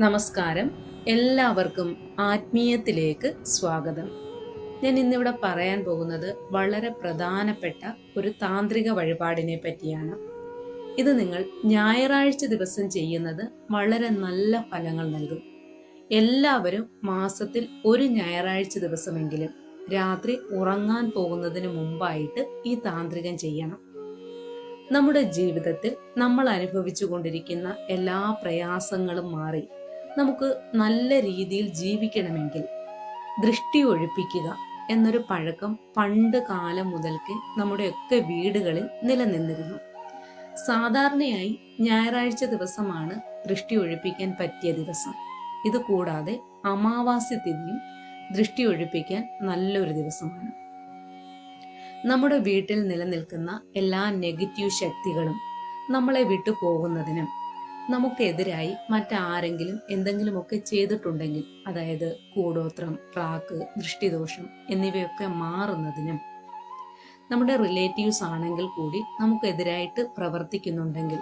നമസ്കാരം. എല്ലാവർക്കും ആത്മീയത്തിലേക്ക് സ്വാഗതം. ഞാൻ ഇന്നിവിടെ പറയാൻ പോകുന്നത് വളരെ പ്രധാനപ്പെട്ട ഒരു താന്ത്രിക വഴിപാടിനെ പറ്റിയാണ്. ഇത് നിങ്ങൾ ഞായറാഴ്ച ദിവസം ചെയ്യുന്നത് വളരെ നല്ല ഫലങ്ങൾ നൽകും. എല്ലാവരും മാസത്തിൽ ഒരു ഞായറാഴ്ച ദിവസമെങ്കിലും രാത്രി ഉറങ്ങാൻ പോകുന്നതിന് മുമ്പായിട്ട് ഈ താന്ത്രികം ചെയ്യണം. നമ്മുടെ ജീവിതത്തിൽ നമ്മൾ അനുഭവിച്ചു കൊണ്ടിരിക്കുന്ന എല്ലാ പ്രയാസങ്ങളും മാറി നമുക്ക് നല്ല രീതിയിൽ ജീവിക്കണമെങ്കിൽ ദൃഷ്ടി ഒഴിപ്പിക്കുക എന്നൊരു പഴക്കം പണ്ട് കാലം മുതൽക്ക് നമ്മുടെയൊക്കെ വീടുകളിൽ നിലനിന്നിരുന്നു. സാധാരണയായി ഞായറാഴ്ച ദിവസമാണ് ദൃഷ്ടി ഒഴിപ്പിക്കാൻ പറ്റിയ ദിവസം. ഇത് കൂടാതെ അമാവാസ്യ തിഥിയും ദൃഷ്ടി ഒഴിപ്പിക്കാൻ നല്ലൊരു ദിവസമാണ്. നമ്മുടെ വീട്ടിൽ നിലനിൽക്കുന്ന എല്ലാ നെഗറ്റീവ് ശക്തികളും നമ്മളെ വിട്ടു പോകുന്നതിനും നമുക്കെതിരായി മറ്റാരെങ്കിലും എന്തെങ്കിലുമൊക്കെ ചെയ്തിട്ടുണ്ടെങ്കിൽ അതായത് കൂടോത്രം ട്രാക്ക് ദൃഷ്ടിദോഷം എന്നിവയൊക്കെ മാറുന്നതിനും നമ്മുടെ റിലേറ്റീവ്സ് ആണെങ്കിൽ കൂടി നമുക്കെതിരായിട്ട് പ്രവർത്തിക്കുന്നുണ്ടെങ്കിൽ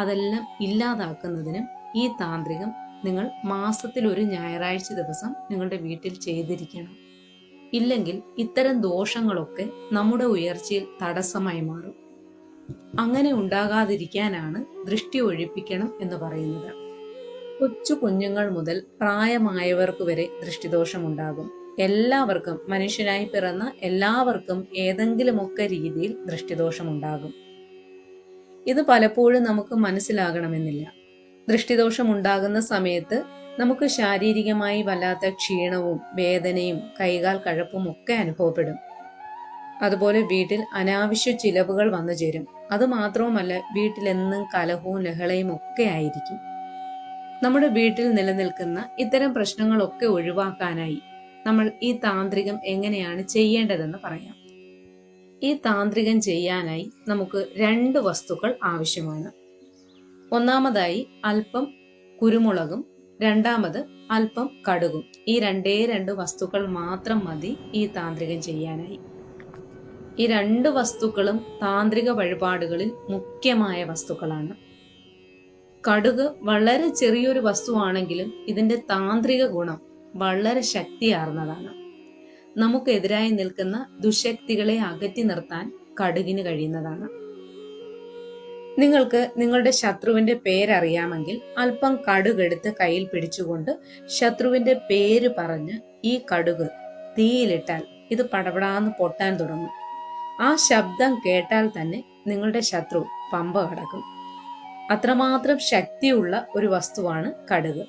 അതെല്ലാം ഇല്ലാതാക്കുന്നതിനും ഈ താന്ത്രികം നിങ്ങൾ മാസത്തിൽ ഒരു ഞായറാഴ്ച ദിവസം നിങ്ങളുടെ വീട്ടിൽ ചെയ്തിരിക്കണം. ഇല്ലെങ്കിൽ ഇത്തരം ദോഷങ്ങളൊക്കെ നമ്മുടെ ഉയർച്ചയിൽ തടസ്സമായി മാറും. അങ്ങനെ ഉണ്ടാകാതിരിക്കാനാണ് ദൃഷ്ടി ഒഴിപ്പിക്കണം എന്ന് പറയുന്നത്. കൊച്ചു കുഞ്ഞുങ്ങൾ മുതൽ പ്രായമായവർക്ക് വരെ ദൃഷ്ടിദോഷമുണ്ടാകും. എല്ലാവർക്കും മനുഷ്യനായി പിറന്ന എല്ലാവർക്കും ഏതെങ്കിലുമൊക്കെ രീതിയിൽ ദൃഷ്ടിദോഷമുണ്ടാകും. ഇത് പലപ്പോഴും നമുക്ക് മനസ്സിലാകണമെന്നില്ല. ദൃഷ്ടിദോഷം ഉണ്ടാകുന്ന സമയത്ത് നമുക്ക് ശാരീരികമായി വല്ലാത്ത ക്ഷീണവും വേദനയും കൈകാൽ കഴപ്പും ഒക്കെ അനുഭവപ്പെടും. അതുപോലെ വീട്ടിൽ അനാവശ്യ ചിലവുകൾ വന്നു ചേരും. അതുമാത്രവുമല്ല വീട്ടിലെന്നും കലഹവും ലഹളയും ഒക്കെ ആയിരിക്കും. നമ്മുടെ വീട്ടിൽ നിലനിൽക്കുന്ന ഇത്തരം പ്രശ്നങ്ങളൊക്കെ ഒഴിവാക്കാനായി നമ്മൾ ഈ താന്ത്രികം എങ്ങനെയാണ് ചെയ്യേണ്ടതെന്ന് പറയാം. ഈ താന്ത്രികം ചെയ്യാനായി നമുക്ക് രണ്ട് വസ്തുക്കൾ ആവശ്യമാണ്. ഒന്നാമതായി അല്പം കുരുമുളകും രണ്ടാമത് അല്പം കടുകും. ഈ രണ്ടേ രണ്ട് വസ്തുക്കൾ മാത്രം മതി ഈ താന്ത്രികം ചെയ്യാനായി. ഈ രണ്ട് വസ്തുക്കളും താന്ത്രിക വഴിപാടുകളിൽ മുഖ്യമായ വസ്തുക്കളാണ്. കടുക് വളരെ ചെറിയൊരു വസ്തുവാണെങ്കിലും ഇതിന്റെ താന്ത്രിക ഗുണം വളരെ ശക്തിയാർന്നതാണ്. നമുക്കെതിരായി നിൽക്കുന്ന ദുശക്തികളെ അകറ്റി നിർത്താൻ കടുകിന് കഴിയുന്നതാണ്. നിങ്ങൾക്ക് നിങ്ങളുടെ ശത്രുവിന്റെ പേരറിയാമെങ്കിൽ അല്പം കടുകെടുത്ത് കയ്യിൽ പിടിച്ചുകൊണ്ട് ശത്രുവിന്റെ പേര് പറഞ്ഞ് ഈ കടുക് തീയിലിട്ടാൽ ഇത് പടപടാന്ന് പൊട്ടാൻ തുടങ്ങും. ആ ശബ്ദം കേട്ടാൽ തന്നെ നിങ്ങളുടെ ശത്രു പമ്പ കടക്കും. അത്രമാത്രം ശക്തിയുള്ള ഒരു വസ്തുവാണ് കടുക്.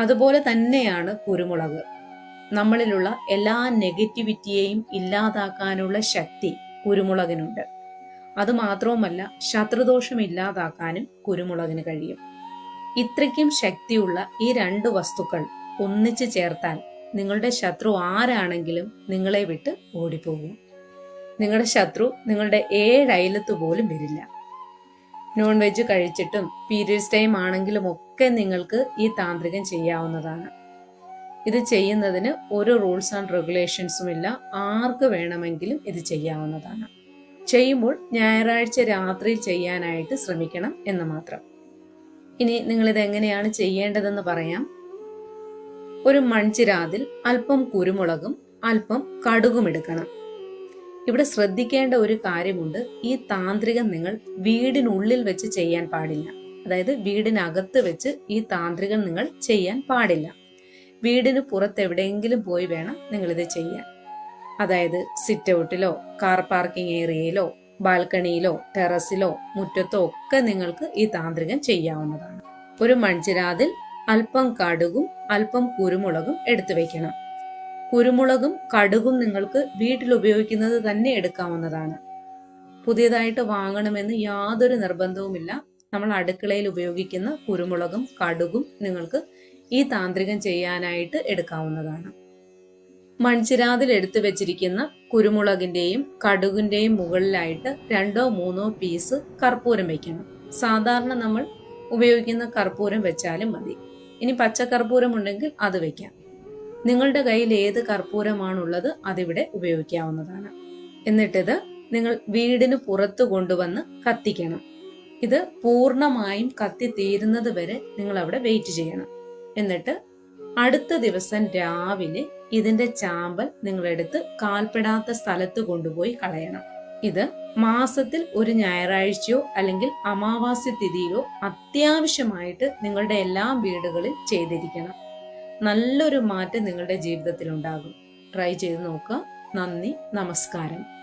അതുപോലെ തന്നെയാണ് കുരുമുളക്. നമ്മളിലുള്ള എല്ലാ നെഗറ്റിവിറ്റിയെയും ഇല്ലാതാക്കാനുള്ള ശക്തി കുരുമുളകിനുണ്ട്. അതുമാത്രവുമല്ല ശത്രുദോഷം ഇല്ലാതാക്കാനും കുരുമുളകിന് കഴിയും. ഇത്രയ്ക്കും ശക്തിയുള്ള ഈ രണ്ട് വസ്തുക്കൾ ഒന്നിച്ചു ചേർത്താൽ നിങ്ങളുടെ ശത്രു ആരാണെങ്കിലും നിങ്ങളെ വിട്ട് ഓടിപ്പോകും. നിങ്ങളുടെ ശത്രു നിങ്ങളുടെ ഏഴയലത്ത് പോലും വരില്ല. നോൺ വെജ് കഴിച്ചിട്ടും പീരിയഡ്സ് ടൈം ആണെങ്കിലും ഒക്കെ നിങ്ങൾക്ക് ഈ താന്ത്രികം ചെയ്യാവുന്നതാണ്. ഇത് ചെയ്യുന്നതിന് ഒരു റൂൾസ് ആൻഡ് റെഗുലേഷൻസും ഇല്ല. ആർക്ക് വേണമെങ്കിലും ഇത് ചെയ്യാവുന്നതാണ്. ചെയ്യുമ്പോൾ ഞായറാഴ്ച രാത്രിയിൽ ചെയ്യാനായിട്ട് ശ്രമിക്കണം എന്ന് മാത്രം. ഇനി നിങ്ങളിത് എങ്ങനെയാണ് ചെയ്യേണ്ടതെന്ന് പറയാം. ഒരു മൺചിരാതിൽ അല്പം കുരുമുളകും അല്പം കടുകും എടുക്കണം. ഇവിടെ ശ്രദ്ധിക്കേണ്ട ഒരു കാര്യമുണ്ട്. ഈ താന്ത്രികം നിങ്ങൾ വീടിനുള്ളിൽ വെച്ച് ചെയ്യാൻ പാടില്ല. അതായത് വീടിനകത്ത് വെച്ച് ഈ താന്ത്രികം നിങ്ങൾ ചെയ്യാൻ പാടില്ല. വീടിന് പുറത്ത് എവിടെയെങ്കിലും പോയി വേണം നിങ്ങളിത് ചെയ്യാൻ. അതായത് സിറ്റ് ഔട്ടിലോ കാർ പാർക്കിംഗ് ഏരിയയിലോ ബാൽക്കണിയിലോ ടെറസിലോ മുറ്റത്തോ ഒക്കെ നിങ്ങൾക്ക് ഈ താന്ത്രികം ചെയ്യാവുന്നതാണ്. ഒരു മൺചിരാതിൽ അല്പം കടുകും അല്പം കുരുമുളകും എടുത്തു വെക്കണം. കുരുമുളകും കടുകും നിങ്ങൾക്ക് വീട്ടിൽ ഉപയോഗിക്കുന്നത് തന്നെ എടുക്കാവുന്നതാണ്. പുതിയതായിട്ട് വാങ്ങണമെന്ന് യാതൊരു നിർബന്ധവുമില്ല. നമ്മൾ അടുക്കളയിൽ ഉപയോഗിക്കുന്ന കുരുമുളകും കടുകും നിങ്ങൾക്ക് ഈ താന്ത്രികം ചെയ്യാനായിട്ട് എടുക്കാവുന്നതാണ്. മൺചിരാതിൽ എടുത്തു വെച്ചിരിക്കുന്ന കുരുമുളകിന്റെയും കടുകിന്റെയും മുകളിലായിട്ട് രണ്ടോ മൂന്നോ പീസ് കർപ്പൂരം വെക്കണം. സാധാരണ നമ്മൾ ഉപയോഗിക്കുന്ന കർപ്പൂരം വെച്ചാലും മതി. ഇനി പച്ചക്കർപ്പൂരം ഉണ്ടെങ്കിൽ അത് വെക്കാം. നിങ്ങളുടെ കയ്യിൽ ഏത് കർപ്പൂരമാണുള്ളത് അതിവിടെ ഉപയോഗിക്കാവുന്നതാണ്. എന്നിട്ടിത് നിങ്ങൾ വീടിന് പുറത്ത് കൊണ്ടുവന്ന് കത്തിക്കണം. ഇത് പൂർണമായും കത്തി തീരുന്നത് വരെ നിങ്ങൾ അവിടെ വെയിറ്റ് ചെയ്യണം. എന്നിട്ട് അടുത്ത ദിവസം രാവിലെ ഇതിന്റെ ചാമ്പൽ നിങ്ങളെടുത്ത് കാൽപ്പെടാത്ത സ്ഥലത്ത് കൊണ്ടുപോയി കളയണം. ഇത് മാസത്തിൽ ഒരു ഞായറാഴ്ചയോ അല്ലെങ്കിൽ അമാവാസ്യ തിഥിയിലോ അത്യാവശ്യമായിട്ട് നിങ്ങളുടെ എല്ലാ വീടുകളിൽ ചെയ്തിരിക്കണം. നല്ലൊരു മാറ്റം നിങ്ങളുടെ ജീവിതത്തിൽ ഉണ്ടാകും ട്രൈ ചെയ്ത് നോക്കുക. നന്ദി. നമസ്കാരം.